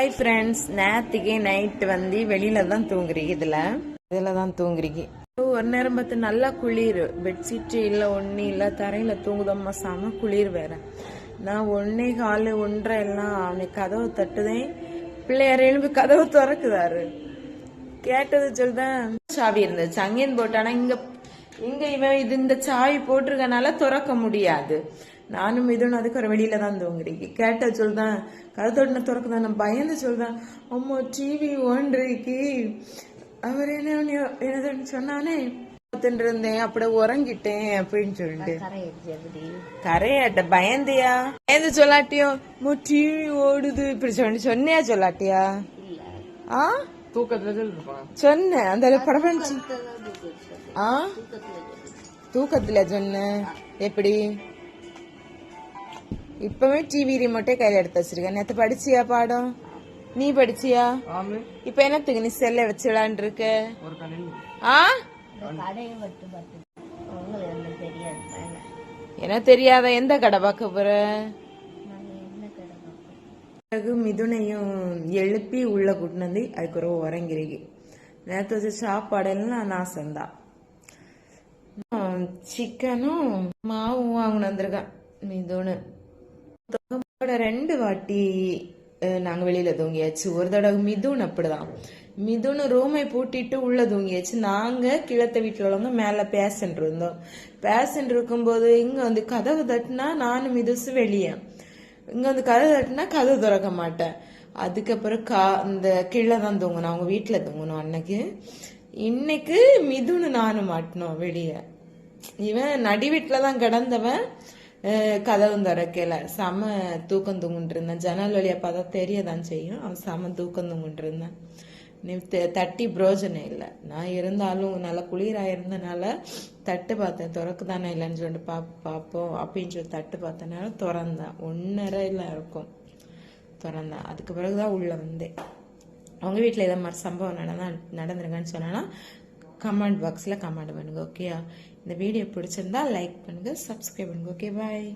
Hi friends நேற்றுக்கே night வந்து வெளியில தான் தூங்குறீங்க இதுல? இதுல தான் தூங்குறீங்க. ஒரு நேரம் பார்த்து நல்லா குளிர். பெட்ஷீட் இல்லை ஒன்றும் இல்லை தரையில தூங்குதம்மா செம குளிர் வேற. நான் ஒன்னே காலு ஒன்றரை எல்லாம் அவனுக்கு கதவு தட்டுதேன். பிள்ளையார் எழும்பி கதவு திறக்குதாரு. கேட்டது சொல்லுதான் சாவி இருந்துச்சு அங்கேயும் போட்டானா இங்க இங்க இவன் இது இந்த சாவி போட்டிருக்கனால திறக்க முடியாது. நானும் இதுன்னு அதுக்கு ஒரு வெளியில தான் தூங்குறீங்க கேட்ட சொல்லுதான் கதை தொட்டின திறக்குதான் நான் பயந்து சொல்றேன். அம்மா டிவி ஓன்றிக்கு. அவர் என்ன என்னதுன்னு சொன்னானே? இருந்தேன் அப்படியே உறங்கிட்டேன் அப்படின்னு சொல்லிட்டு. கரையாட்ட பயந்தியா? பயந்து சொல்லாட்டியோ? மோ டிவி ஓடுது. இப்படி சொல்லி சொன்னியா சொல்லாட்டியா? ஆ? தூக்கத்துல சொன்னேன். அந்த படபடிச்சு ஆ? தூக்கத்துல சொன்னேன். எப்படி? இப்பவே டிவி ரிமோட்டே கையில எடுத்து வச்சிருக்கேன். நேத்து படிச்சியா பாடம்? நீ படிச்சியா? ஆமே. இப்ப என்னத்துக்கு நீ செல்ல வச்சு விளையாண்டு இருக்க? ஆ? எனக்கு தெரியாத எந்த கடை பார்க்க போற? பிறகு மிதுனையும் எழுப்பி உள்ள கூட்டினு வந்து அதுக்கு ஒரு உறங்கிறீங்க நேற்று வச்ச சாப்பாடெல்லாம் நான் சந்தா சிக்கனும் மாவும் வாங்கினு வந்திருக்கேன் மிதுனு. தொகமோட ரெண்டு வாட்டி நாங்கள் வெளியில் தூங்கியாச்சு. ஒரு தடவை மிதுன் அப்படிதான். மிதுன் ரூமை பூட்டிட்டு உள்ள தூங்கியாச்சு. நாங்கள் கிழத்த வீட்டில் உள்ளவங்க மேலே பேசன்ட் இருந்தோம். பேசன்ட் இருக்கும்போது இங்கே வந்து கதவு தட்டினா நானும் மிதுசு வெளியே. இங்கே வந்து கதவு தட்டினா கதவு திறக்க மாட்டேன். அதுக்கப்புறம் கா இந்த கீழே தான் தூங்கணும் அவங்க வீட்டில் தூங்கணும் அன்னைக்கு. இன்னைக்கு மிதுன்னு நானும் மாட்டினோம் வெளியே. இவன் நடி வீட்டில் தான் கிடந்தவன். கதவும் திறக்கல செம தூக்கம் தூங்கிட்டு இருந்தேன். ஜன்னல் வழியை பார்த்தா தெரியதான் செய்யும். அவன் செம தூக்கம் தூங்கிட்டு இருந்தேன். நீ த- தட்டி பிரோஜனம் இல்லை. நான் இருந்தாலும் நல்லா குளிராக இருந்தனால தட்டு பார்த்தேன். திறக்குதானே இல்லைன்னு சொல்லிட்டு பா பார்ப்போம் அப்படின்னு சொல்லி தட்டு பார்த்தனால திறந்தேன். ஒன்னரைல இருக்கும். திறந்தேன். அதுக்கு பிறகுதான் உள்ளே வந்தேன். அவங்க வீட்டில் ஏதோ மாதிரி சம்பவம் நடந்தா நடந்துருங்கன்னு சொன்னேன்னா கமெண்ட் பாக்ஸில் கமெண்ட் பண்ணுங்க ஓகேயா இந்த வீடியோ பிடிச்சிருந்தா லைக் பண்ணுங்கள் சப்ஸ்கிரைப் பண்ணுங்க ஓகே பாய்